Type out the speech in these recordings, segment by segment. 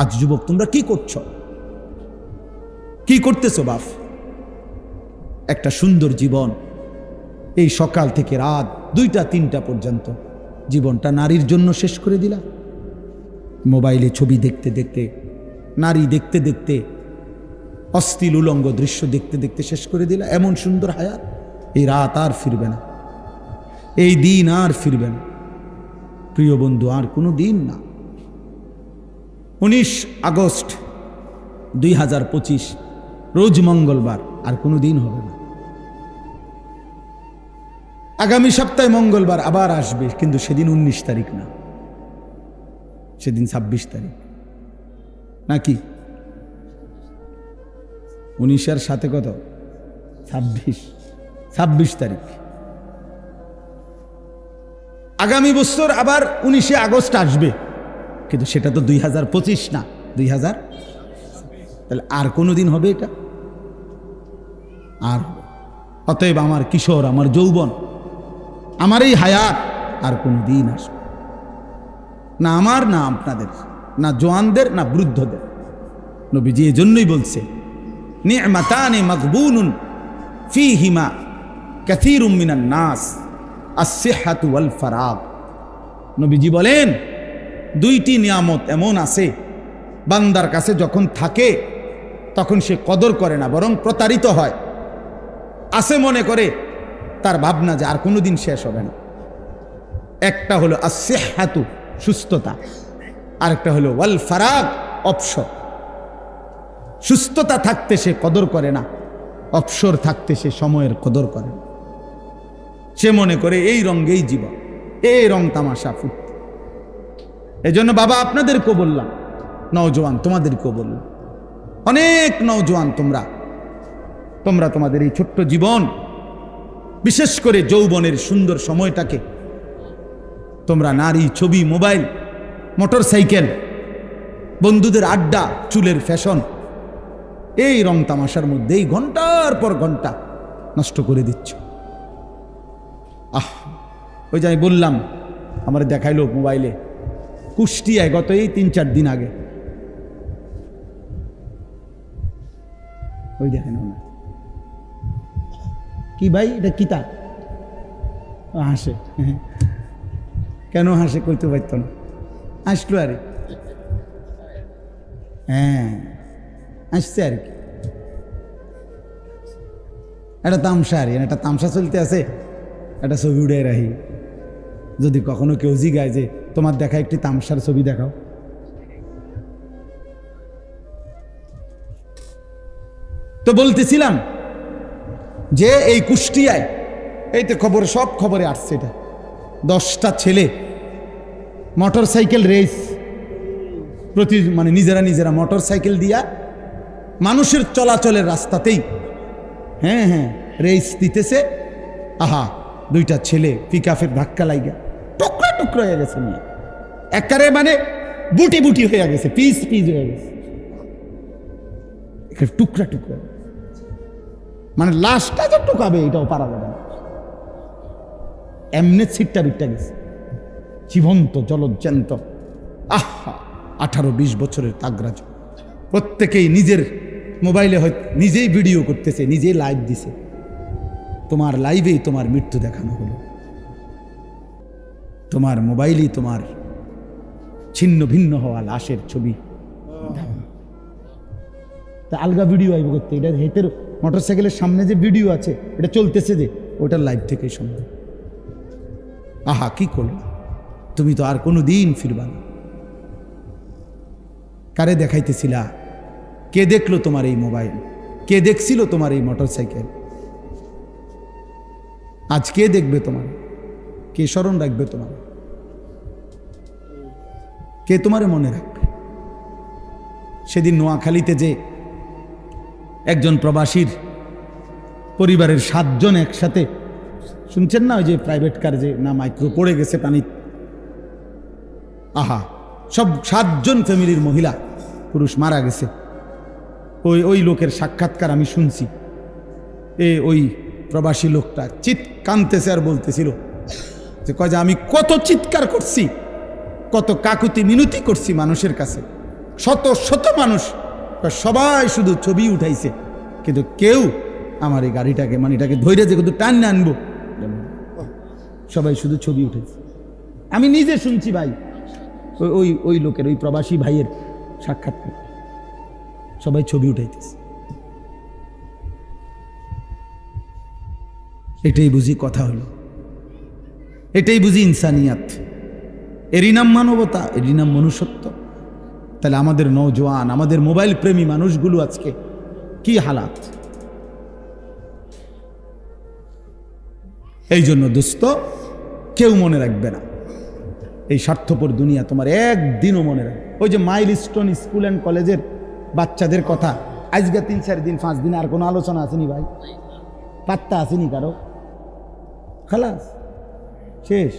আজ যুবক, তোমরা কি করছ? কি করতেছো বাপ? একটা সুন্দর জীবন। এই সকাল থেকে রাত দুইটা, তিনটা পর্যন্ত জীবনটা নারীর জন্য শেষ করে দিলা। মোবাইলে ছবি দেখতে দেখতে, নারী দেখতে দেখতে অস্থিল উলঙ্গ দৃশ্য দেখতে দেখতে শেষ করে দিলা। এমন সুন্দর হায়াত, এই রাত আর ফিরবে না। এই দিন আর ফিরবে না। প্রিয় বন্ধু, আর কোনো দিন না। উনিশ আগস্ট দুই হাজার পঁচিশ, রোজ মঙ্গলবার, আর কোনো দিন হবে না। আগামী সপ্তাহে মঙ্গলবার আবার আসবে, কিন্তু সেদিন উনিশ তারিখ না। সেদিন ছাব্বিশ তারিখ। নাকি? উনিশের সাথে কত? ছাব্বিশ। ছাব্বিশ তারিখ। আগামী বছর আবার উনিশে আগস্ট আসবে। কিন্তু সেটা তো দুই হাজার পঁচিশ না, দুই হাজার। তাহলে আর কোনো দিন হবে এটা? আর অতএব আমার কিশোর, আমার যৌবন, আমার এই হায়াত আর কোনো দিন আসবে না। আমার, না আপনাদের, না জোয়ানদের, না বৃদ্ধদের। নবীজি জন্যই বলছে, নি'মাতানে মাকবুনুন ফিহিমা কাসীরুম মিনান নাস, আস-সিহহাতু ওয়াল ফারাগ নবীজি বলেন দুইটি নিয়ামত এমন আছে, বান্দার কাছে যখন থাকে, তখন সে কদর করে না, বরং প্রতারিত হয়। আছে মনে করে, তার ভাবনা যে আর কোনোদিন শেষ হবে না। একটা হলো আসেহাতু সুস্থতা। আরেকটা হলো ওয়াল ফারাক অপসর সুস্থতা থাকতে সে কদর করে না অপসর থাকতে সে সময়ের কদর করে না। সে মনে করে, এই রঙ্গেই জীবন, এই রং তামাশা ফুটতে এজন্য বাবা, আপনাদেরকেও বললাম, নওজোয়ান, তোমাদেরকেও বললাম, অনেক নওজোয়ান তোমরা তোমরা তোমাদের এই ছোট্ট জীবন, বিশেষ করে যৌবনের সুন্দর সময়টাকে, তোমরা নারী ছবি, মোবাইল মোটর সাইকেল বন্ধুদের আড্ডা, চুলের ফ্যাশন, এই রং তামাশার মধ্যেই ঘণ্টার পর ঘণ্টা নষ্ট করে দিচ্ছ। আহ, ওই যে আমি বললাম, আমার দেখাইলো মোবাইলে। কুষ্টিয়ায় গত এই তিন চার দিন আগে। ওই দেখেন না কি ভাই, এটা কিতা? হাসে। কেন হাসে কইতে পারত না। আসলো আরে। হ্যাঁ আসছে আর কি। একটা তামসা আর, একটা তামসা চলতে আছে। একটা ছবি উড়ে রাহি যদি কখনো কেউ জিগায় যে তোমার দেখা একটি তামসার ছবি দেখাও। তো বলতেছিলাম যে এই কুষ্টিয়ায়, এই তো খবর, সব খবরে আসছে এটা। দশটা ছেলে মোটর সাইকেল রেস প্রতি মানে নিজেরা নিজেরা মোটর সাইকেল দিয়া মানুষের চলাচলের রাস্তাতেই হ্যাঁ হ্যাঁ রেস দিতেছে। আহা, দুইটা ছেলে পিকাফের ধাক্কা লাইগা। টুকরা টুকরা হয়ে গেছে নিয়ে একারে মানে বুটি বুটি হয়ে গেছে, পিস পিস হয়ে গেছে। টুকরা টুকরা। মানে লাশটা যে টুকাবে, এটাও পারা যাবে না। এমনি ছিটটা বিটটা গেছে। জীবন্ত, জলজ্যান্ত। আহা, আঠারো বিশ বছরের তাগরাজ। প্রত্যেকেই নিজের মোবাইলে হয়তো নিজেই ভিডিও করতেছে, নিজেই লাইভ দিছে। তোমার লাইভেই তোমার মৃত্যু দেখানো হলো। তোমার মোবাইলই তোমার ছিন্ন ভিন্ন হওয়া লাশের ছবি। তা আলগা ভিডিও আইব করতে, এটা হেতের মোটর সাইকেলের সামনে যে ভিডিও আছে, এটা চলতেছে যে, ওটার লাইভ থেকেই সম্ভব আহা, কি করল? তুমি তো আর কোনো দিন ফিরবা না। কারে দেখাইতেছিলা? কে দেখল তোমার এই মোবাইল? কে দেখছিল তোমার এই মোটর সাইকেল আজ কে দেখবে তোমার? কে স্মরণ রাখবে তোমার? কে তোমারে মনে রাখবে? সেদিন নোয়াখালীতে যে একজন প্রবাসীর পরিবারের সাতজন একসাথে, শুনছেন না ওই যে প্রাইভেট কার যে না মাইক্রো পড়ে গেছে পানি? আহা, সব সাতজন ফ্যামিলির মহিলা, পুরুষ মারা গেছে। ওই ওই লোকের সাক্ষাৎকার আমি শুনছি। এ ওই প্রবাসী লোকটা চিৎ কানতেছে আর বলতেছিল যে, কয় যে আমি কত চিৎকার করছি? কত কাকুতি মিনতি করছি মানুষের কাছে। শত শত মানুষ সবাই শুধু ছবি উঠাইছে। কিন্তু কেউ আমার এই গাড়িটাকে মানে এটাকে ধৈর্য যে কিন্তু টান আনব। সবাই শুধু ছবি উঠেছে আমি নিজে শুনছি ভাই, ওই ওই ওই লোকের, ওই প্রবাসী ভাইয়ের সাক্ষাৎকার সবাই ছবি উঠাইতেছে। এটাই বুঝি কথা হলো। এটাই বুঝি ইনসানিয়াত। এরই নাম মানবতা, এরই নাম মনুষ্যত্ব। তাহলে আমাদের নৌজওয়ান আমাদের মোবাইল প্রেমী মানুষগুলো আজকে কি হালাত? এই জন্য দোস্ত, কেউ মনে রাখবে না। এই স্বার্থপর দুনিয়া তোমার একদিনও মনে রাখবে ওই যে মাইল স্টোন স্কুল অ্যান্ড কলেজের বাচ্চাদের কথা, আজকে তিন, চার দিন, পাঁচ দিন আর কোনো আলোচনা আসেনি ভাই? পাত্তা আসেনি কারও? খালাস, শেষ।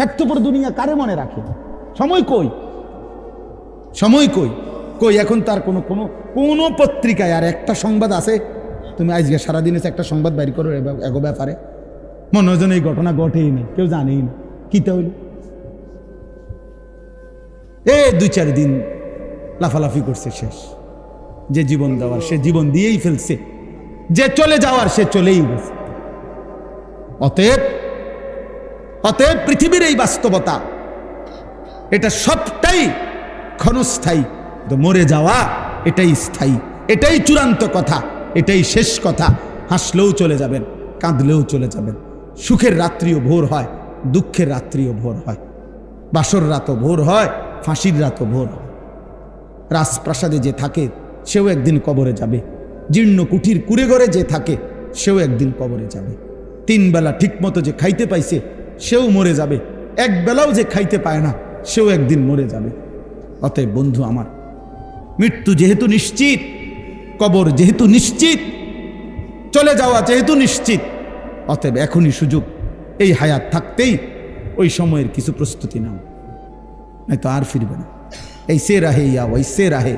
স্বার্থপর দুনিয়া কারে মনে রাখে? সময় কই? সময় কই? কই, এখন তার কোনো কোনো কোনো পত্রিকায় আর একটা সংবাদ আছে? তুমি আজকে সারাদিন এসে একটা সংবাদ বাইর করো এগো ব্যাপারে। মনে হয় এই ঘটনা ঘটেই নেই কেউ জানেই না। কিতে হইল এ, দুই চার দিন লাফালাফি করছে শেষ। যে জীবন দেওয়ার, সে জীবন দিয়েই ফেলছে। যে চলে যাওয়ার, সে চলেই গেছে। অতএব অতএব পৃথিবীর এই বাস্তবতা, এটা সবটাই ক্ষণস্থায়ী। মরে যাওয়া, এটাই স্থায়ী। এটাই চূড়ান্ত কথা, এটাই শেষ কথা। হাসলেও চলে যাবেন, কাঁদলেও চলে যাবেন। সুখের রাত্রিও ভোর হয়, দুঃখের রাত্রিও ভোর হয়। বাসর রাতও ভোর হয়, ফাঁসির রাতও ভোর হয়। রাজপ্রাসাদে যে থাকে, সেও একদিন কবরে যাবে। জীর্ণ কুঠির কুড়ে ঘরে যে থাকে, সেও একদিন কবরে যাবে। তিন বেলা ঠিকমতো যে খাইতে পাইছে সেও মরে যাবে এক বেলাও যে খাইতে পায় না সেও একদিন মরে যাবে অতএব বন্ধু আমার মৃত্যু যেহেতু নিশ্চিত কবর যেহেতু নিশ্চিত চলে যাওয়া যেহেতু নিশ্চিত অতএব এখনই সুযোগ এই হায়াত থাকতেই ওই সময়ের কিছু প্রস্তুতি নাও নয়তো আর ফিরবে না ऐसे रहे या वैसे रहे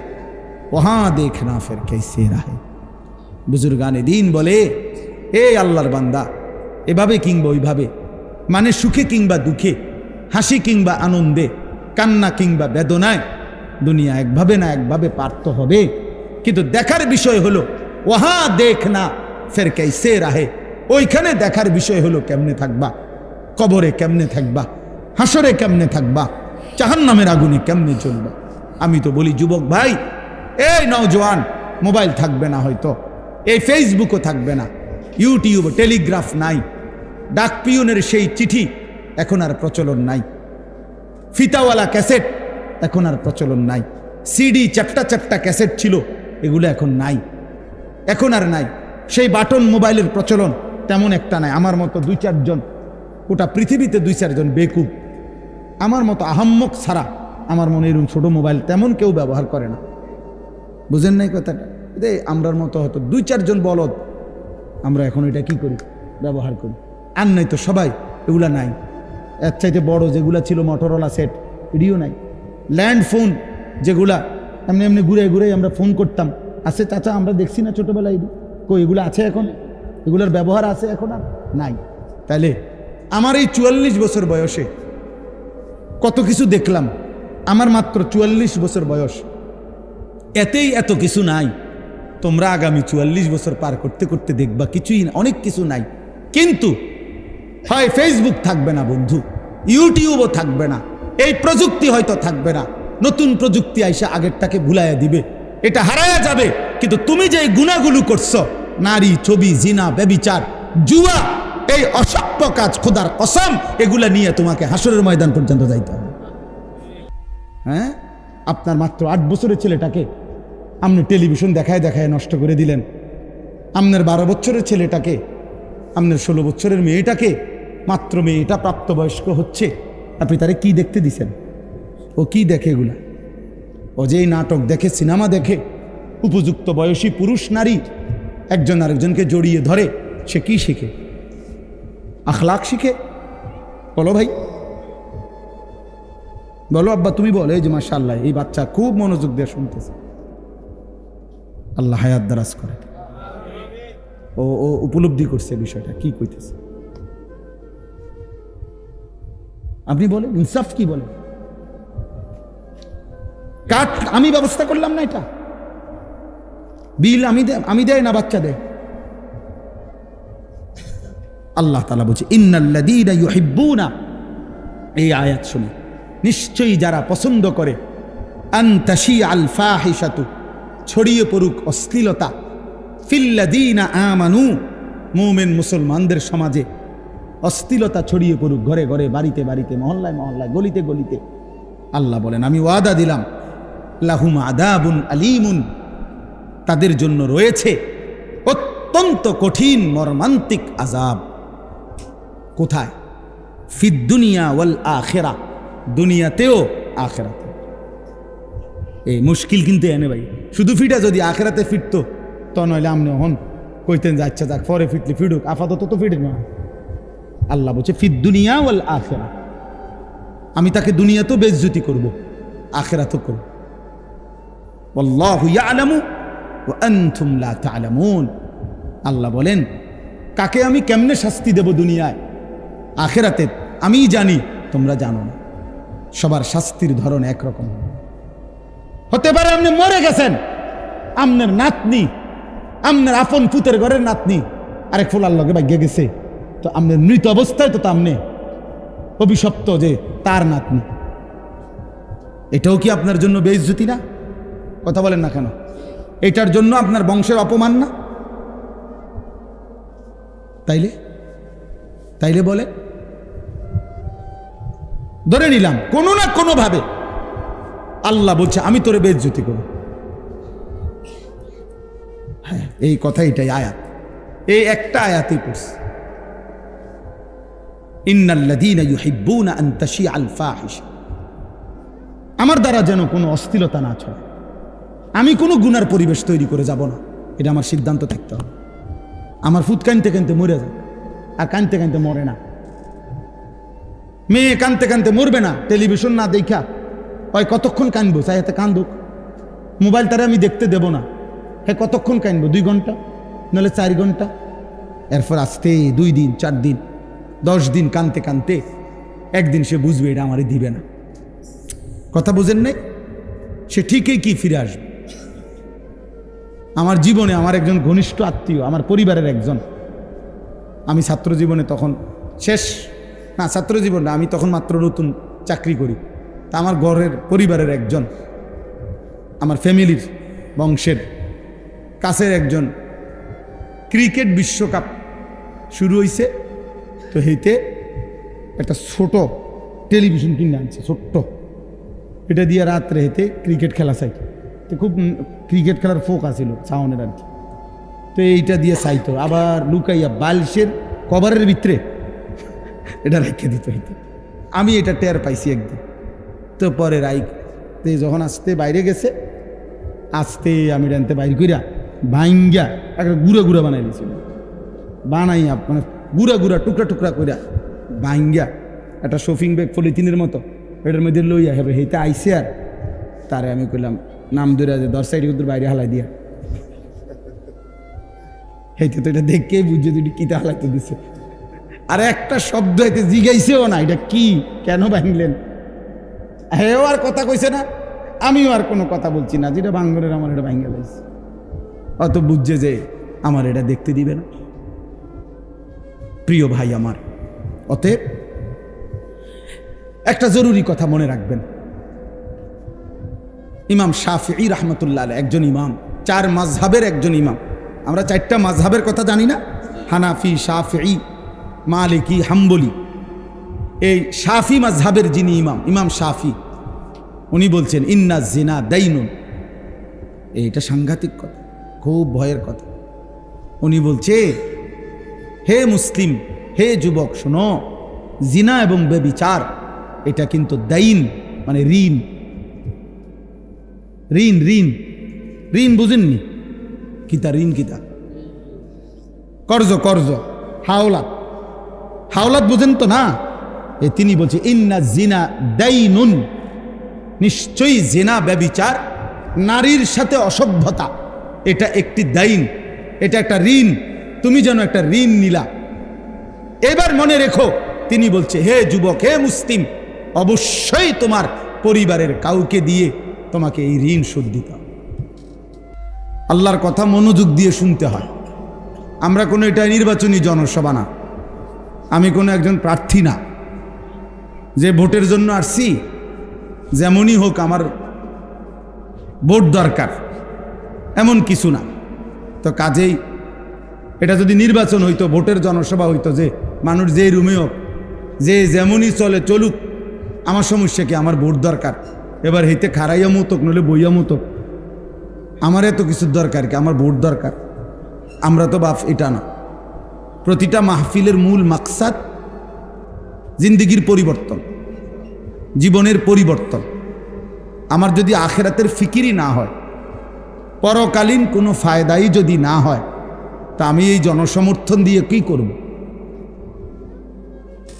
वहां देखना फिर कैसे रहे বুজুর্গানে দিন বলে এ আল্লাহর বান্দা এভাবে কিংবা ওইভাবে মানে সুখে কিংবা দুঃখে, হাসি কিংবা আনন্দে, কান্না কিংবা বেদনায়, দুনিয়া একভাবে না একভাবে পার্থ হবে। কিন্তু দেখার বিষয় হলো, ওহা দেখ না, ফের কেসে রাহে। ওইখানে দেখার বিষয় হলো, কেমনে থাকবা? কবরে কেমনে থাকবা? হাসরে কেমনে থাকবা? জাহান্নামের আগুনে কেমনে চলবা আমি তো বলি, যুবক ভাই, এই নওজোয়ান, মোবাইল থাকবে না হয়তো, এই ফেসবুকও থাকবে না, ইউটিউব, টেলিগ্রাফ নাই। ডাক পিয়নের সেই চিঠি এখন আর প্রচলন নাই। ফিতাওয়ালা ক্যাসেট এখন আর প্রচলন নাই। সিডি চ্যাপটা চ্যাপটা ক্যাসেট ছিল, এগুলো এখন নাই। এখন আর নাই। সেই বাটন মোবাইলের প্রচলন তেমন একটা নাই। আমার মতো দুই চারজন, গোটা পৃথিবীতে দুই চারজন বেকুব। আমার মতো আহাম্মক ছাড়া আমার মনে এরকম ছোট মোবাইল তেমন কেউ ব্যবহার করে না। বুঝেন নাই কথাটা? আমরার মতো হয়তো দুই চারজন বলদ, আমরা এখন এটা কি করি? ব্যবহার করি। আর নাই তো সবাই, এগুলা নাই। এর চাইতে বড় যেগুলা ছিল মটোরোলা সেট এটিও নাই। ল্যান্ড ফোন যেগুলা, এমনি এমনি ঘুরে ঘুরে আমরা ফোন করতাম। আছে চাচা, আমরা দেখছি না ছোটোবেলায় কই, এগুলো আছে এখন? এগুলোর ব্যবহার আছে এখন আর নাই। তাহলে আমার এই চুয়াল্লিশ বছর বয়সে কত কিছু দেখলাম। আমার মাত্র চুয়াল্লিশ বছর বয়স। এতেই এত কিছু নাই। তোমরা আগামী চুয়াল্লিশ বছর পার করতে করতে দেখবা, কিছুই অনেক কিছু নাই। কিন্তু হয় ফেসবুক থাকবে না বন্ধু ইউটিউবও থাকবে না, এই প্রযুক্তি হয়তো থাকবে না, নতুন প্রযুক্তি আইসা আগেরটাকে ভুলাইয়া দিবে, এটা হারায়া যাবে, কিন্তু তুমি যে গুণাগুলো করছ, নারী, ছবি, জিনা, ব্যবিচার, জুয়া, এই অসভ্য কাজ, খোদার কসম, এগুলা নিয়ে তোমাকে হাসরের ময়দান পর্যন্ত যাইতে হবে। হ্যাঁ? আপনার মাত্র আট বছরের ছেলেটাকে আপনি টেলিভিশন দেখায় দেখায় নষ্ট করে দিলেন। আপনার বারো বছরের ছেলেটাকে, আপনার ষোলো বছরের মেয়েটাকে মাত্র মেয়েটা প্রাপ্তবয়স্ক হচ্ছে। আপনি তারে কি দেখতে দিছেন? ও কি দেখে এগুলা? ও যেই নাটক দেখে, সিনেমা দেখে, উপযুক্ত বয়সী পুরুষ নারী একজন আরেকজনকে জড়িয়ে ধরে, সে কি শিখে? আখলাক শিখে? বলো ভাই। বলো আব্বা, তুমি বলো, এই যে মাশাল্লাহ এই বাচ্চা খুব মনোযোগ দিয়ে শুনতেছে। আল্লাহ হায়াত দারাজ করে। ও ও উপলব্ধি করছে বিষয়টা, কি কইতেছে? আপনি বলেন, ইনসাফ কি বলেন? কাঠ আমি ব্যবস্থা করলাম না এটা। বিল আমি আমি দেয় না, বাচ্চা দেয়। আল্লাহ তালা বলছে, ইন্নাল্লাযীনা ইউহিব্বুনা। এই আয়াত শুনে। নিশ্চয়ই যারা পছন্দ করে আন্তাশি আল ফাহিসাতু ছড়িয়ে পড়ুক অশ্লীলতা। ফিল্লাদিনা আমানু, মুমিন মুসলমানদের সমাজে অশ্লীলতা ছড়িয়ে পড়ুক ঘরে ঘরে, বাড়িতে বাড়িতে, মহল্লায় মহল্লায়, গলিতে গলিতে। আল্লাহ বলেন, আমি ওয়াদা দিলাম, লাহুম আদাবুন আলিমুন। তাদের জন্য রয়েছে অত্যন্ত কঠিন মর্মান্তিক আজাব কোথায়? ফিদ দুনিয়া ওয়াল আখেরা। দুনিয়াতেও আখেরাতে। এই মুশকিল কিন্তু এনে ভাই। শুধু ফিটা যদি আখেরাতে ফিরতো তো নইলে আমনে হন। কইতেন যে আচ্ছা যাক, পরে ফিটলে ফিডুক আপাতত তো ফিটে না আল্লাহ বলছে ফির দুনিয়া ওয়াল আখেরা। আমি তাকে দুনিয়াতেও বেজ্জুতি করব, আখেরাতও করব। আল্লাহু আল্লাহ বলেন, কাকে আমি কেমনে শাস্তি দেব দুনিয়ায়? আখেরাতে আমিই জানি, তোমরা জানো না। সবার শাস্তির ধরন একরকম। হতে পারে আপনি মরে গেছেন আপনার নাতনি আপনার আপন পুতের ঘরের নাতনি, আরেক ফুলার লগে ভাগ্যে গেছে। তো আমনের মৃত অবস্থায় তো আমনে অভিশপ্ত যে তার নাতনি। এটাও কি আপনার জন্য বেইজ্জতি না? কথা বলেন না কেন? এটার জন্য আপনার বংশের অপমান না? তাইলে? তাইলে বলে ধরে নিলাম, কোনো না কোনো ভাবে আল্লাহ বলছে, আমি তোরে বেজ্জতি করব। হ্যাঁ এই কথা এটাই আয়াত। এই একটা আয়াতই পড়ছে। আমার দ্বারা যেন কোনো অস্থিরতা না ছড়ায়। আমি কোনো গুনার পরিবেশ তৈরি করে যাব না। এটা আমার সিদ্ধান্ত থাকতে হবে। আমার ফুট কানতে কানতে মরে যায় আর কানতে কানতে মরে না। মেয়ে কানতে কানতে মরবে না। টেলিভিশন না দেখা। হয় কতক্ষণ কানবো? চাই হাতে কান্দুক। মোবাইল তারা আমি দেখতে দেব না। হ্যাঁ কতক্ষণ কানবো? দুই ঘণ্টা? নাহলে চার ঘণ্টা? এরপর আসতে দুই দিন, চার দিন। দশ দিন কানতে কানতে একদিন সে বুঝবে এটা আমারে দিবে না। কথা বুঝেন নাই? সে ঠিকই কি ফিরে আসবে? আমার জীবনে আমার একজন ঘনিষ্ঠ আত্মীয়, আমার পরিবারের একজন। আমি ছাত্র জীবনে তখন শেষ। না, ছাত্র জীবনে আমি তখন মাত্র নতুন চাকরি করি। তা আমার ঘরের পরিবারের একজন, আমার ফ্যামিলির বংশের কাছের একজন ক্রিকেট বিশ্বকাপ শুরু হয়েছে তো হেতে একটা ছোট টেলিভিশন কিনে আনছে, ছোট্ট। এটা দিয়ে রাত্রে হেতে ক্রিকেট খেলা চাই তো খুব ক্রিকেট খেলার ফোক আছিল সাউনের আর কি। তো এইটা দিয়ে চাইতো। আবার লুকাইয়া বালিশের কভারের ভিতরে এটা রেখে দিত হইতো আমি এটা টের পাইছি একদিন। তো পরে রাইক, তো যখন আসতে বাইরে গেছে, আসতে আমি রানতে বাইর কইরা ভাঙ্গা একটা গুঁড়া গুঁড়া বানাই দিয়েছিল বানাইয়া মানে গুঁড়া গুঁড়া, টুকরা টুকরা কইরা ভাঙ্গা একটা শপিং ব্যাগ পলিথিনের মতো, এটার মধ্যে লইয়া হবে, হেইতে আইসে আর। তারে আমি কইলাম, নাম ধরে যে দশ সাইড উদ্দুর বাইরে হালাই দিয়া। হেইতে তো এটা দেখেই বুঝছে তুই কিতা হালাইতে দিছে। আর একটা শব্দ এতে জিগাইছেও না, এটা কি, কেন ভাঙলেন? হেও আর কথা কইছে না, আমিও আর কোনো কথা বলছি না, যেটা ভাঙ্গনের আমার, এটা ভাঙ্গে লাইছে। অত বুঝছে যে আমার এটা দেখতে দিবে না। প্রিয় ভাই আমার। অতএব একটা জরুরি কথা মনে রাখবেন। ইমাম শাফি রহমতুল্লাহ একজন ইমাম, চার মাঝহাবের একজন ইমাম। আমরা চারটা মাঝহাবের কথা জানি না? হানাফি শাফি মালিকি, হাম্বলি। এই শাফি মাঝহাবের যিনি ইমাম ইমাম শাফি উনি বলছেন, ইন্না জিনা দাইনুন। এইটা সাংঘাতিক কথা, খুব ভয়ের কথা। উনি বলছে হে মুসলিম, হে যুবক, শোনো। জিনা এবং বেবিচার, এটা কিন্তু দাইন মানে ঋণ। ঋণ ঋণ। ঋণ বুঝেননি? কিতা, ঋণ কিতা? কর্জ কর্জ। হাওলাত। হাওলাত বুঝেন তো না? এ তিনি বলছে, ইন্না জিনা দাইনুন। নিশ্চয়ই জেনা ব্যবিচার নারীর সাথে অসভ্যতা। এটা একটি দাইন, এটা একটা ঋণ। তুমি যেন একটা ঋণ নিলা। এবার মনে রেখো, তিনি বলছে, হে যুবক, হে মুসলিম, অবশ্যই তোমার পরিবারের কাউকে দিয়ে তোমাকে এই ঋণ শোধ দিতে আল্লাহর কথা মনোযোগ দিয়ে শুনতে হয়। আমরা কোনো এটা নির্বাচনী জনসভা না। আমি কোনো একজন প্রার্থী না। যে ভোটের জন্য আসছি, যেমনই হোক আমার ভোট দরকার, এমন কিছু না। তো কাজেই এটা যদি নির্বাচন হইতো, ভোটের জনসভা হইতো যে মানুষ যে রুমে হোক, যে যেমনই চলে, চলুক, আমার সমস্যা কি? আমার ভোট দরকার। এবার হইতে খারাইয়া মতক নইলে বইয়া মতক আমার এত কিছুর দরকার কি? আমার ভোট দরকার। আমরা তো বাপ এটা না। প্রতিটা মাহফিলের মূল মাকসাদ জিন্দিগির পরিবর্তন, জীবনের পরিবর্তন। আমার যদি আখেরাতের ফিকিরই না হয়, পরকালীন কোনো ফায়দাই যদি না হয় তা আমি এই জনসমর্থন দিয়ে কি করব?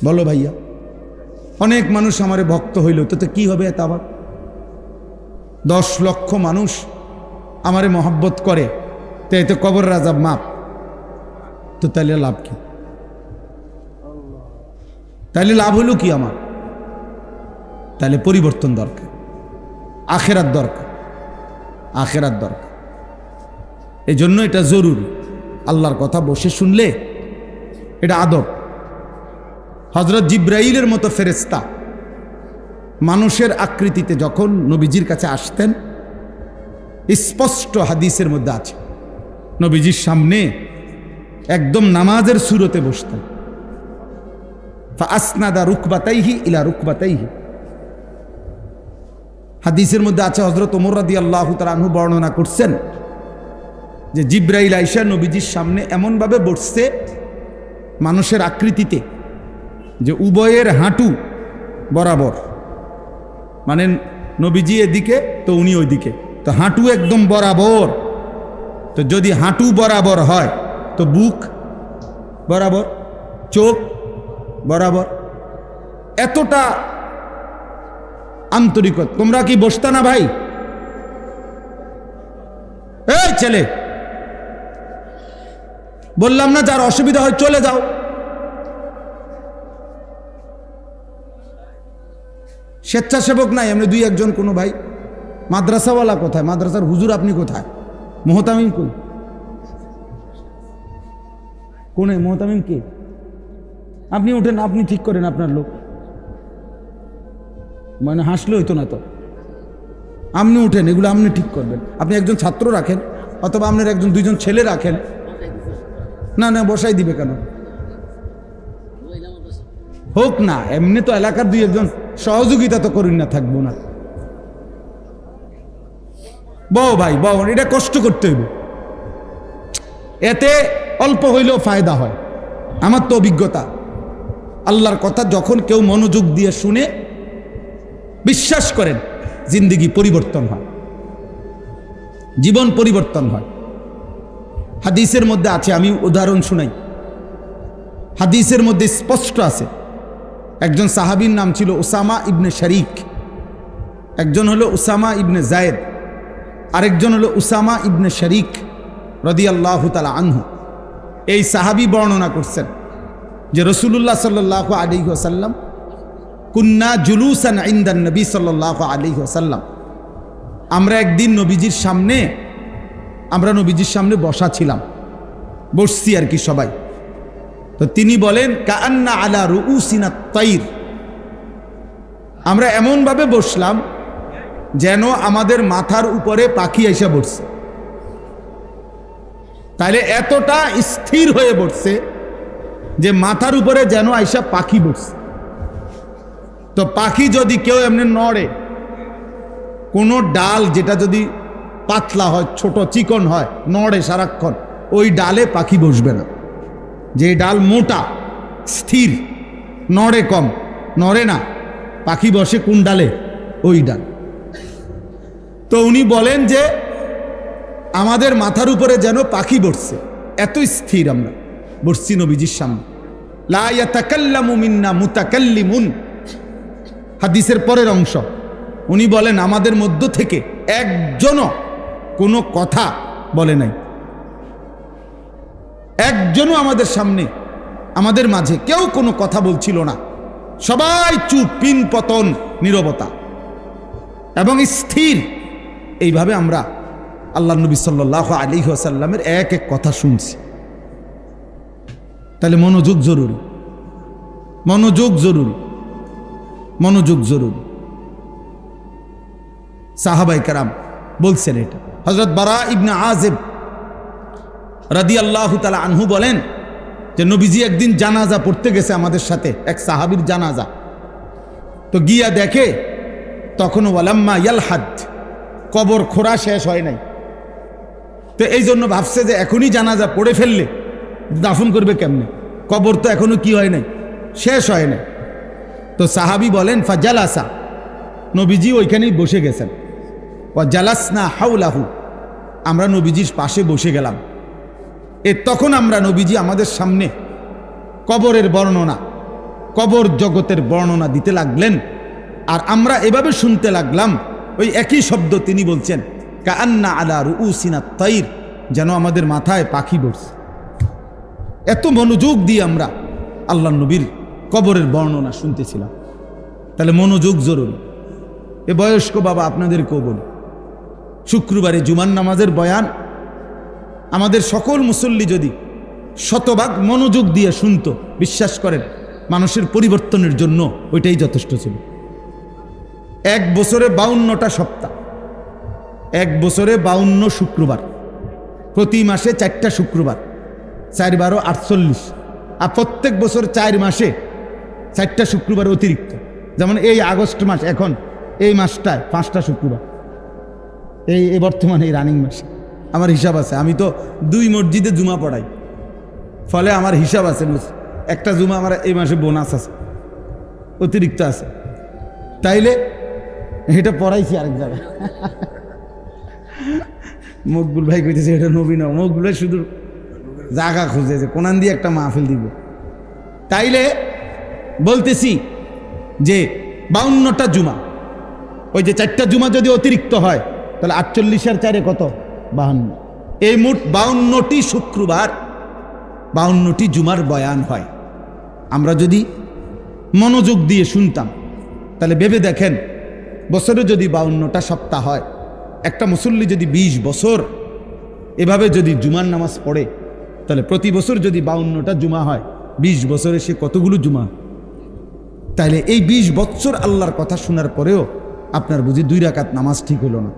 বলো ভাইয়া। অনেক মানুষ আমারে ভক্ত হইল, তো তো কি হবে এত আবার? দশ লক্ষ মানুষ আমারে মহাব্বত করে, তো এতে কবর রাজা মাপ। তো তাহলে লাভ কি? তাহলে লাভ হলো কি আমার? তাহলে পরিবর্তন দরকার, আখেরাত দরকার আখেরাত দরকার। এই জন্য এটা জরুরি। আল্লাহর কথা বসে শুনলে এটা আদব। হজরত জিব্রাইলের মতো ফেরেস্তা মানুষের আকৃতিতে যখন নবীজির কাছে আসতেন, স্পষ্ট হাদিসের মধ্যে আছে, নবীজির সামনে একদম নামাজের সুরতে বসতেন। আসনাদা রুকবাতাইহি ইলা রুকবাতাইহি। হাদিসের মধ্যে আছে হজরত ওমর রাদি আল্লাহ তালু বর্ণনা করছেন যে জিব্রাইল আইসা নবীজির সামনে এমনভাবে বসছে মানুষের আকৃতিতে যে উভয়ের হাঁটু বরাবর। মানে নবীজি এদিকে, তো উনি ওইদিকে। তো হাঁটু একদম বরাবর। তো যদি হাঁটু বরাবর হয়, তো বুক বরাবর, চোখ বরাবর। এতটা আন্তরিকত। তোমরা কি বসতা না ভাই? এই ছেলে! বললাম না, যার অসুবিধা হয় চলে যাও। স্বেচ্ছাসেবক নাই, এমনি দুই একজন কোনো ভাই। মাদ্রাসাওয়ালা কোথায়? মাদ্রাসার হুজুর আপনি কোথায়? মোহতামিম কোন কোনে? মোহতামিম কে? আপনি ওঠেন, আপনি ঠিক করেন আপনার লোক। মানে হাসলে হইতো না তো। আপনি উঠেন এগুলো আপনি ঠিক করবেন। আপনি একজন ছাত্র রাখেন, অথবা আপনার একজন, দুইজন ছেলে রাখেন। না না, বসাই দিবে কেন? হোক না, এমনি তো এলাকার দুই একজন সহযোগিতা তো করুন না, থাকব না। বউ ভাই বউ এটা কষ্ট করতে হইব। এতে অল্প হইলেও ফায়দা হয়। আমার তো অভিজ্ঞতা। আল্লাহর কথা যখন কেউ মনোযোগ দিয়ে শুনে বিশ্বাস করেন, জিন্দিগি পরিবর্তন হয়। জীবন পরিবর্তন হয়। হাদিসের মধ্যে আছে, আমি উদাহরণ শুনাই। হাদিসের মধ্যে স্পষ্ট আছে। একজন সাহাবীর নাম ছিল ওসামা ইবনে শরিক। একজন হলো উসামা ইবনে জায়েদ। আরেকজন হলো উসামা ইবনে শরিক রদি আল্লাহ তালা আনহু। এই সাহাবি বর্ণনা করছেন যে রসুল্লাহ সাল্লাহ আলী ওসাল্লাম কুন্না জুলুসান ইন্দান নবী সাল্লাহ আলী ওসাল্লাম আমরা একদিন নবীজির সামনে আমরা নবীজির সামনে বসা ছিলাম। বসছি আর কি সবাই। তো তিনি বলেন কান্না আলা রুউসিনা তাইর আমরা এমনভাবে বসলাম যেন আমাদের মাথার উপরে পাখি এসে বসছে। তাহলে এতটা স্থির হয়ে বসছে যে মাথার উপরে যেন আইসা পাখি বসছে। তো পাখি যদি কেউ এমনি নড়ে, কোনো ডাল যেটা যদি পাতলা হয়, ছোট চিকন হয়, নড়ে সারাক্ষণ। ওই ডালে পাখি বসবে না। যে ডাল মোটা, স্থির, নড়ে কম, নড়ে না, পাখি বসে কোন ডালে? ওই ডাল। তো উনি বলেন যে, আমাদের মাথার উপরে যেন পাখি বসছে, এত স্থির আমরা, বসছি নবীজির সামনে। মিন্না মুতাকাল্লিমুন। হাদিসের পরের অংশ। উনি বলেন, আমাদের মধ্য থেকে একজনও কোনো কথা বলে নাই। একজনও আমাদের সামনে, আমাদের মাঝে কেউ কোনো কথা বলছিল না। সবাই চুপ, পিন পতন, নিরবতা। এবং স্থির। এইভাবে আমরা আল্লাহ নবী সাল্লাহ আলী আসাল্লামের এক এক কথা শুনছি। তাহলে মনোযোগ জরুরি। মনোযোগ জরুরি। মনোযোগ জরুরি। সাহাবাই কারাম বলছেন এটা। হজরত বারা ইবনা আজেব রাদি আল্লাহ তালা আনহু বলেন যে, নবীজি একদিন জানাজা পড়তে গেছে আমাদের সাথে, এক সাহাবির জানাজা। তো গিয়া দেখে তখন ওয়ালাম্মা ইয়াল হাদ কবর খোরা শেষ হয় নাই। তো এই জন্য ভাবছে যে, এখনই জানাজা পড়ে ফেললে, দাফন করবে কেমনে? কবর তো এখনও কি হয় নাই? শেষ হয় নাই। তো সাহাবি বলেন, ফাজালাসা। নবীজি ওইখানেই বসে গেছেন। ও জালাসনা হাউলাহু আমরা নবীজির পাশে বসে গেলাম। এ তখন আমরা নবীজি আমাদের সামনে কবরের বর্ণনা, কবর জগতের বর্ণনা দিতে লাগলেন। আর আমরা এভাবে শুনতে লাগলাম, ওই একই শব্দ তিনি বলছেন কান্না আলা রু রুসিনা তৈর যেন আমাদের মাথায় পাখি বসছে এত মনোযোগ দিয়ে আমরা আল্লাহ নবীর কবরের বর্ণনা শুনতেছিলাম। তাহলে মনোযোগ জরুরি। এ বয়স্ক বাবা আপনাদেরকেও বলি শুক্রবারে জুমান নামাজের বয়ান। আমাদের সকল মুসল্লি যদি শতভাগ মনোযোগ দিয়ে শুনতো, বিশ্বাস করেন, মানুষের পরিবর্তনের জন্য ওইটাই যথেষ্ট ছিল। এক বছরে বাউন্নটা সপ্তাহ, এক বছরে বাউন্ন শুক্রবার, প্রতি মাসে চারটা শুক্রবার চার বারো আটচল্লিশ। আর প্রত্যেক বছর চার মাসে চারটা শুক্রবার অতিরিক্ত। যেমন এই আগস্ট মাস, এখন এই মাসটায় পাঁচটা শুক্রবার। এই এই বর্তমানে এই রানিং মাসে আমার হিসাব আছে, আমি তো দুই মসজিদে জুমা পড়াই। ফলে আমার হিসাব আছে একটা জুমা আমার এই মাসে বোনাস আছে। অতিরিক্ত আছে। তাইলে এটা পড়াইছি আরেক জায়গায়। মকবুল ভাই কইতেছে, এটা নবীন মকবুল ভাই শুধু জায়গা খুঁজেছে কোনান দিয়ে একটা মাহফিল দিব। তাইলে বলতেছি যে বাউন্নটা জুমা। ওই যে চারটা জুমা যদি অতিরিক্ত হয় তাহলে আটচল্লিশের চারে কত? বাহান্ন। এই মোট বাউন্নটি শুক্রবার, বাউন্নটি জুমার বয়ান হয়। আমরা যদি মনোযোগ দিয়ে শুনতাম, তাহলে ভেবে দেখেন, বছরে যদি বাউন্নটা সপ্তাহ হয়, একটা মুসল্লি যদি ২০ বছর এভাবে যদি জুমার নামাজ পড়ে, তাহলে প্রতি বছর যদি বাউন্নটা জুমা হয় ২০ বছরে সে কতগুলো জুমা? তাহলে এই ২০ বছর আল্লাহর কথা শোনার পরেও আপনার বুঝি দুই রাকাত নামাজ ঠিক হলো না।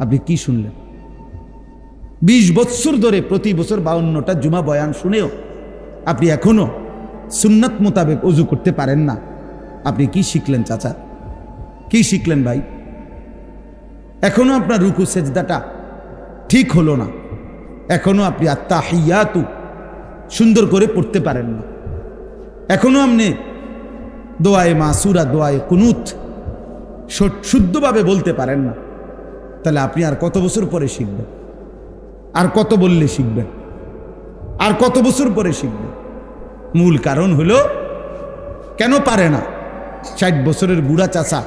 আপনি কি শুনলেন? ২০ বৎসর ধরে প্রতি বছর বাউন্নটা জুমা বয়ান শুনেও আপনি এখনও সুন্নাত মোতাবেক অজু করতে পারেন না। আপনি কি শিখলেন চাচা? কি শিখলেন ভাই? এখনও আপনার রুকু সেজদাটা ঠিক হলো না। এখনও আপনি আত্মা হিয়াতু সুন্দর করে পড়তে পারেন না। এখনও আপনি দোয়ায়ে মাসুরা, দোয়ায়ে কুনুত শুদ্ধভাবে বলতে পারেন না। তাহলে আপনি আর কত বছর পরে শিখবেন? আর কত বললে শিখবেন? আর কত বছর পরে শিখবেন? মূল কারণ হলো, কেন পারে না? ষাট বছরের বুড়া চাচা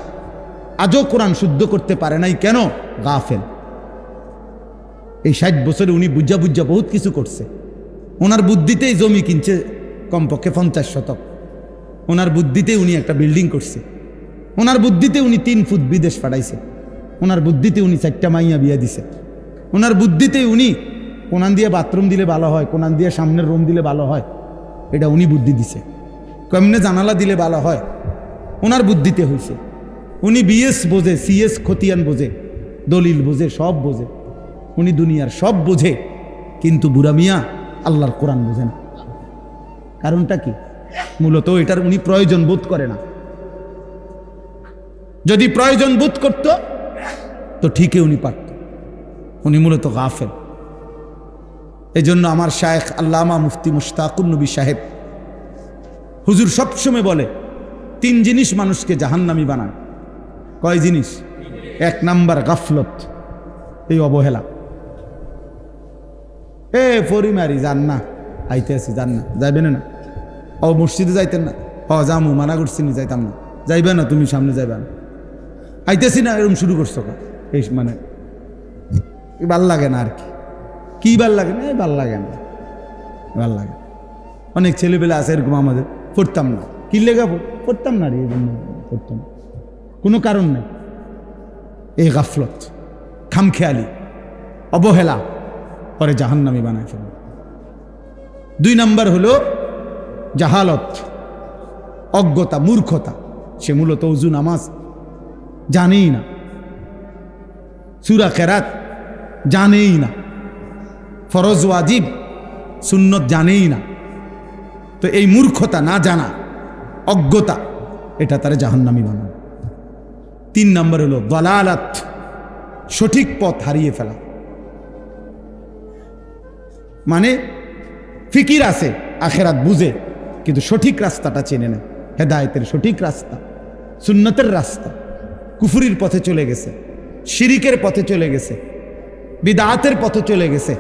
আজও কোরআন শুদ্ধ করতে পারে নাই, কেন? গাফেল। এই ষাট বছরে উনি বুঝা বুঝা বহুত কিছু করছে। ওনার বুদ্ধিতেই জমি কিনছে কমপক্ষে পঞ্চাশ শতক। ওনার বুদ্ধিতে উনি একটা বিল্ডিং করছে। ওনার বুদ্ধিতে উনি তিন ফুট বিদেশ পাঠাইছে ওনার বুদ্ধিতে উনি চারটা মাইয়া বিয়া দিছে। ওনার বুদ্ধিতে উনি কোনান দিয়ে বাথরুম দিলে ভালো হয়, কোনান দিয়ে সামনের রুম দিলে ভালো হয়, এটা উনি বুদ্ধি দিছে। কেমনে জানালা দিলে ভালো হয়, ওনার বুদ্ধিতে হয়েছে উনি বিএস বোঝে, সিএস খতিয়ান বোঝে, দলিল বোঝে, সব বোঝে। উনি দুনিয়ার সব বোঝে, কিন্তু বুড়া মিয়া আল্লাহর কোরআন বোঝে না। কারণটা কি? মূলত এটার উনি প্রয়োজন বোধ করে না। যদি প্রয়োজন বোধ করত তো ঠিকই উনি পারত। উনি মূলত গাফেল। এই জন্য আমার শায়েখ আল্লামা মুফতি মুশতাকুর নবী সাহেব হুজুর সবসময় বলে, তিন জিনিস মানুষকে জাহান্নামি বানায়। কয় জিনিস? এক নাম্বার গাফলত, এই অবহেলা। এ পরিমারি যান না আইতে আছি যান না যাইবেন না? ও মসজিদে যাইতেন না? হ, যামু মানা করছি না যাইতাম না। যাইবে না, তুমি সামনে যাইবে না। আইতেছি না এরকম শুরু করছ কা? এই মানে ভালো লাগে না আর কি। কি ভালো লাগে না? ভালো লাগে না। ভালো লাগে। অনেক ছেলেপেলে আছে এরকম আমাদের, পড়তাম না। কি লেগা পড়তাম না রে পড়তাম কোনো কারণ নেই। এই গাফলত, খামখেয়ালি, অবহেলা, পরে জাহান্নামি বানায় ফেলবে। দুই নাম্বার হলো জাহালত, অজ্ঞতা, মূর্খতা। সে মূলত অজু নামাজ জানেই না। সুরা কেরাত জানেই না। ফরজ ওয়াজিব সুন্নত জানেই না। তো এই মূর্খতা না জানা, অজ্ঞতা, এটা তারা জাহান্নামি বানাবে তিন নম্বর হলো দলালাত, সঠিক পথ হারিয়ে ফেলা। মানে ফিকির আছে, আখেরাত বুঝে, কিন্তু সঠিক রাস্তাটা চেনে না। হেদায়েতের সঠিক রাস্তা, সুন্নতের রাস্তা, কুফুরির পথে চলে গেছে। শিরিকের পথে চলে গেছে, বিদাতের পথে চলে গেছে,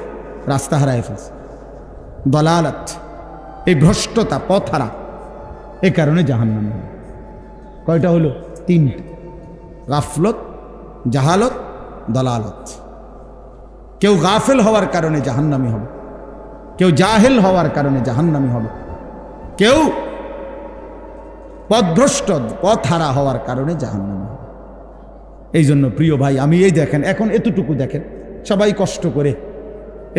রাস্তা হারায় ফেলছে। দলালত, এই ভ্রষ্টতা পথ হারা এ কারণে জাহান্নাম। কয়টা হলো? তিনটে। গাফলত, জাহালত, দলালত। কেউ গাফেল হওয়ার কারণে জাহান্নামি হবে। কেউ জাহেল হওয়ার কারণে জাহান্নামি হবে। কেউ পথভ্রষ্ট পথ হারা হওয়ার কারণে জাহান্নামি এই জন্য প্রিয় ভাই, আমি এই দেখেন, এখন এতটুকু দেখেন। সবাই কষ্ট করে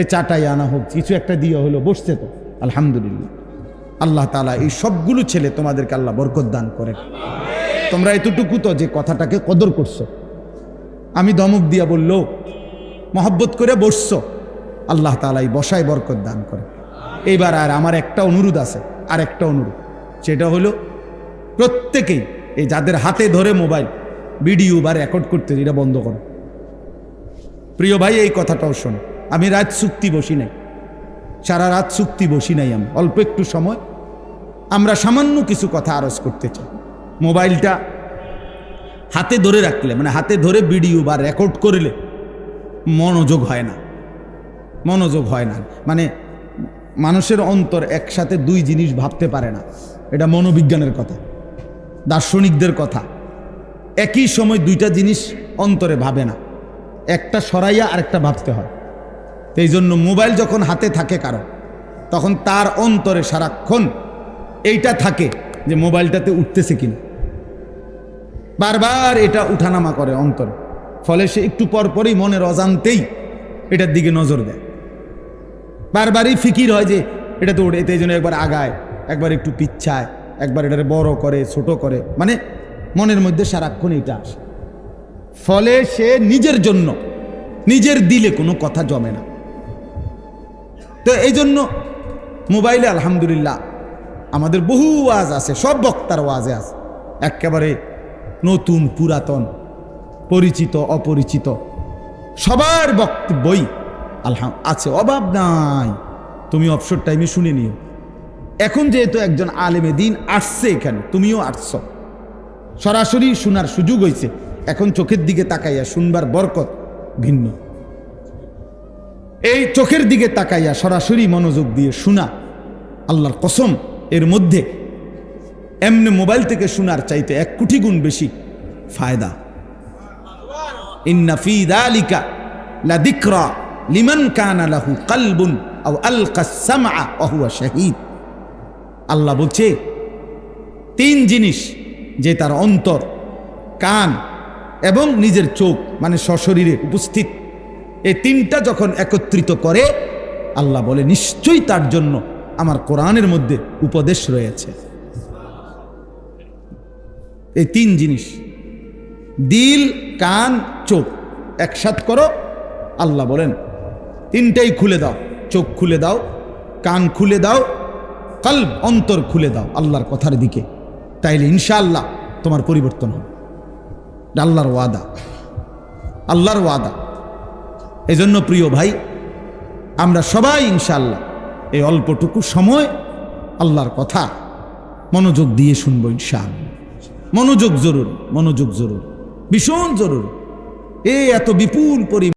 এ চাটাই আনা হোক, কিছু একটা দিয়ে হলো, বসছে তো। আলহামদুলিল্লাহ। আল্লাহ তালা এই সবগুলো ছেলে তোমাদেরকে আল্লাহ বরকত দান করেন। তোমরা এতটুকু তো যে কথাটাকে কদর করছ। আমি দমক দিয়া বলল, মহব্বত করে বসছো। আল্লাহ তালা এই বসায় বরকত দান করে এইবার আর আমার একটা অনুরোধ আছে আর একটা অনুরোধ। সেটা হলো, প্রত্যেকেই এই যাদের হাতে ধরে মোবাইল ভিডিও বা রেকর্ড করতে এটা বন্ধ করো। প্রিয় ভাই, এই কথাটাও শোনো। আমি রাত চুক্তি বসি নাই। সারা রাত চুক্তি বসি নাই আমি। অল্প একটু সময়। আমরা সামান্য কিছু কথা আরজ করতে চাই। মোবাইলটা হাতে ধরে রাখলে মানে হাতে ধরে ভিডিও বা রেকর্ড করলে মনোযোগ হয় না। মনোযোগ হয় না। মানে মানুষের অন্তর একসাথে দুই জিনিস ভাবতে পারে না। এটা মনোবিজ্ঞানের কথা। দার্শনিকদের কথা। একই সময় দুইটা জিনিস অন্তরে ভাবে না। একটা সরাইয়া আরেকটা ভাবতে হয়। এই জন্য মোবাইল যখন হাতে থাকে কারও, তখন তার অন্তরে সারাক্ষণ এইটা থাকে যে মোবাইলটাতে উঠতেছে কিনা। বারবার এটা উঠানামা করে অন্তরে। ফলে সে একটু পর পরই মনের অজান্তেই এটার দিকে নজর দেয়। বারবারই ফিকির হয় যে এটা তো ওঠে এই জন্য একবার আগায়, একবার একটু পিচ্ছায়, একবার এটারে বড় করে, ছোট করে। মানে মনের মধ্যে সারাক্ষণ এটা আসে। ফলে সে নিজের জন্য, নিজের দিলে কোনো কথা জমে না। তো এই জন্য মোবাইলে আলহামদুলিল্লাহ আমাদের বহু ওয়াজ আছে, সব বক্তার ওয়াজে আছে। একেবারে নতুন, পুরাতন, পরিচিত, অপরিচিত, সবার বক্তব্যই আলহাম, আছে, অভাব নাই। তুমি অবসর টাইমে শুনে নিও। এখন যেহেতু একজন আলেমে দিন আসছে এখানে, তুমিও আসছ। সরাসরি শোনার সুযোগ হয়েছে এখন চোখের দিকে তাকাইয়া শুনবার বরকত ভিন্ন। এই চোখের দিকে তাকাইয়া সরাসরি মনোযোগ দিয়ে শোনা আল্লাহর কসম, এর মধ্যে এমনি মোবাইল থেকে শোনার চাইতে এক কোটি গুণ বেশি ফায়দা। কালবুন আল্লাহ বলছে, তিন জিনিস যে তার অন্তর, কান এবং নিজের চোখ মানে সশরীরে উপস্থিত। এই তিনটা যখন একত্রিত করে, আল্লাহ বলে, নিশ্চয়ই তার জন্য আমার কোরআনের মধ্যে উপদেশ রয়েছে। এই তিন জিনিস, দিল, কান, চোখ, একসাথ করো, আল্লাহ বলেন, তিনটাই খুলে দাও, চোখ খুলে দাও, কান খুলে দাও কাল অন্তর খুলে দাও, আল্লাহর কথার দিকে। তাইলে ইনশাআল্লাহ তোমার পরিবর্তন হবে। আল্লাহর ওয়াদা। আল্লাহর ওয়াদা। এজন্য প্রিয় ভাই, আমরা সবাই ইনশাআল্লাহ এই অল্পটুকু সময় আল্লাহর কথা মনোযোগ দিয়ে শুনব ইনশাআল্লাহ। মনোযোগ জরুর মনোযোগ জরুর, ভীষণ জরুর। এই এত বিপুল পরি